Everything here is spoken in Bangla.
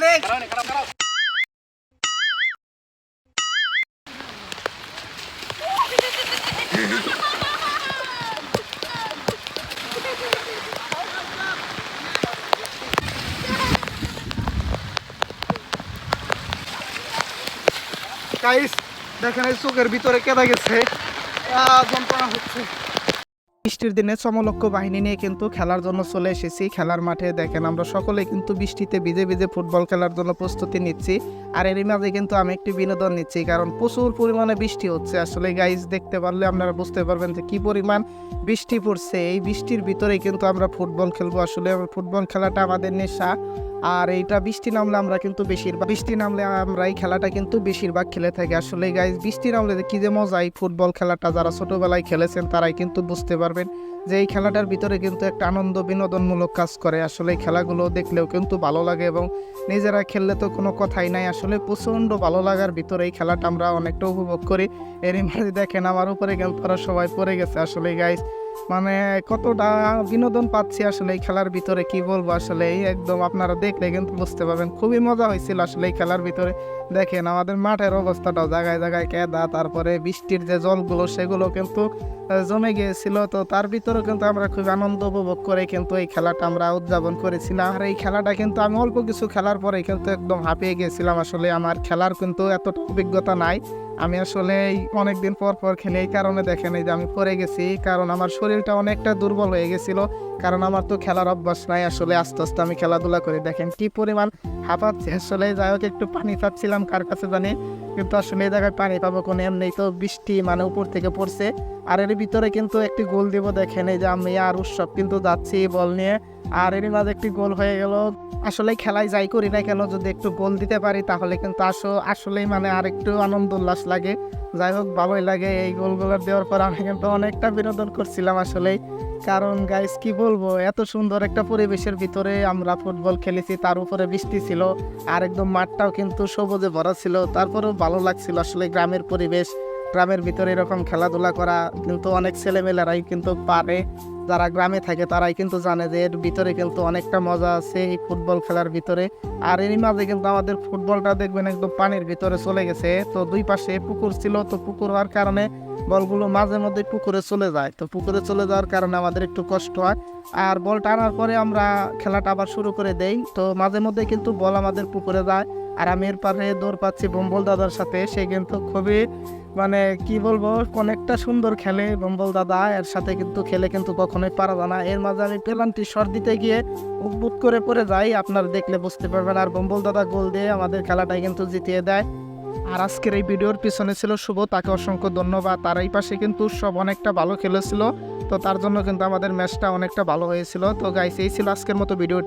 ডার্লিং গাইস দেখেন এই চোখের ভিতরে কেঁদা গেছে? আহ, যন্ত্রণা হচ্ছে। বৃষ্টির দিনে চমলক্ষ বাহিনী নিয়ে কিন্তু খেলার জন্য চলে এসেছি। খেলার মাঠে দেখেন আমরা সকলে কিন্তু বৃষ্টিতে ভিজে ভিজে ফুটবল খেলার জন্য প্রস্তুতি নিচ্ছি। আর এরই মাঝে কিন্তু আমি একটি বিনোদন নিচ্ছি, কারণ প্রচুর পরিমাণে বৃষ্টি হচ্ছে। আসলে গাইজ দেখতে পারলে আপনারা বুঝতে পারবেন যে কি পরিমাণ বৃষ্টি পড়ছে। এই বৃষ্টির ভিতরেই কিন্তু আমরা ফুটবল খেলব। আসলে ফুটবল খেলাটা আমাদের নেশা। আর এইটা বৃষ্টি নামলে আমরা কিন্তু বেশিরভাগ, বৃষ্টি নামলে আমরা এই খেলাটা কিন্তু বেশিরভাগ খেলে থাকি। আসলে গাইজ বৃষ্টি নামলে কি যে মজা এই ফুটবল খেলাটা যারা ছোটবেলায় খেলেছেন তারাই কিন্তু বুঝতে পারবেন যে এই খেলাটার ভিতরে কিন্তু একটা আনন্দ, বিনোদনমূলক কাজ করে। আসলে এই খেলাগুলো দেখলেও কিন্তু ভালো লাগে এবং নিজেরা খেললে তো কোনো কথাই নাই। আসলে প্রচণ্ড ভালো লাগার ভিতরে এই খেলাটা আমরা অনেকটা উপভোগ করি। এরই মাঝে দেখেন আমার উপরে গেল তারা সবাই পড়ে গেছে। আসলে গাইজ মানে কতটা বিনোদন পাচ্ছি আসলে এই খেলার ভিতরে, কি বলব আসলে? এই একদম আপনারা দেখলে কিন্তু বুঝতে পারবেন। খুবই মজা হয়েছিল আসলে এই খেলার ভিতরে। দেখেন আমাদের মাঠের অবস্থাটাও জায়গায় জায়গায় কেদা, তারপরে বৃষ্টির যে জলগুলো, সেগুলো কিন্তু জমে গিয়েছিল। তো তার ভিতরেও কিন্তু আমরা খুব আনন্দ উপভোগ করে কিন্তু এই খেলাটা আমরা উদযাপন করেছিলাম। আর এই খেলাটা কিন্তু আমি অল্প কিছু খেলার পরে কিন্তু একদম হাঁপিয়ে গিয়েছিলাম। আসলে আমার খেলার কিন্তু এতটা অভিজ্ঞতা নাই। আমি আসলে এই অনেকদিন পর পর খেলে এই কারণে দেখেন এই যে আমি পড়ে গেছি। কারণ আমার শরীরটা অনেকটা দুর্বল হয়ে গেছিল। কারণ আমার তো খেলার অভ্যাস নাই। আসলে আস্তে আস্তে আমি খেলাধুলা করি দেখেন কি পরিমাণ হাঁপাচ্ছে। আসলে যাই হোক, একটু পানি চাচ্ছিলাম কার কাছে জানি। কিন্তু আসলে এই জায়গায় পানি পাবো কোনো এমনি। তো বৃষ্টি মানে উপর থেকে পড়ছে। আর এর ভিতরে কিন্তু একটি গোল দিব দেখেন, এই যে আমি আর উৎসব কিন্তু যাচ্ছি বল নিয়ে। আর এর মাঝে একটি গোল হয়ে গেল। আসলে খেলায় যাই করি না কেন, যদি একটু গোল দিতে পারি তাহলে কিন্তু আসো। আসলেই মানে আর একটু আনন্দ উল্লাস লাগে। যাই হোক, ভালোই লাগে এই গোলগুলো দেওয়ার পর আমি কিন্তু অনেকটা বিনোদন করছিলাম আসলে কারণ গাইস কি বলব, এত সুন্দর একটা পরিবেশের ভিতরে আমরা ফুটবল খেলেছি, তার উপরে বৃষ্টি ছিল, আর একদম মাঠটাও কিন্তু সবুজে ভরা ছিল, তারপরেও ভালো লাগছিল আসলে গ্রামের পরিবেশ, গ্রামের ভিতরে এরকম খেলাধুলা করা, কিন্তু অনেক ছেলেমেয়েরাই কিন্তু পারে। যারা গ্রামে থাকে তারাই কিন্তু জানে যে এর ভিতরে কিন্তু অনেকটা মজা আছে এই ফুটবল খেলার ভিতরে। আর এরই মাঝে কিন্তু আমাদের ফুটবলটা দেখবেন একদম পানির ভিতরে চলে গেছে। তো দুই পাশে পুকুর ছিল, তো পুকুর হওয়ার কারণে বলগুলো মাঝে মধ্যে পুকুরে চলে যায়। তো পুকুরে চলে যাওয়ার কারণে আমাদের একটু কষ্ট হয়। আর বল টানার পরে আমরা খেলাটা আবার শুরু করে দেই। তো মাঝে মধ্যে কিন্তু বল আমাদের পুকুরে যায়। আর আমি এর পারে দৌড় পাচ্ছি বম্বল দাদার সাথে। সে কিন্তু খুবই মানে কি বলব, অনেকটা সুন্দর খেলে বম্বল দাদা। এর সাথে কিন্তু খেলে কিন্তু কখনোই পারা যায় না। এর মাঝে আমি পেলান্টি শট দিতে গিয়ে উদ্ভুত করে পড়ে যাই। আপনারা দেখলে বুঝতে পারবেন। আর বম্বল দাদা গোল দিয়ে আমাদের খেলাটাই কিন্তু জিতিয়ে দেয়। আর আজকের এই ভিডিওর পিছনে ছিল শুভ। তাকে অসংখ্য ধন্যবাদ। তার এই পাশে কিন্তু সব অনেকটা ভালো খেলেছিল। তো তার জন্য কিন্তু আমাদের ম্যাচটা অনেকটা ভালো হয়েছিল। তো গাইস এই ছিল আজকের মতো ভিডিওটি।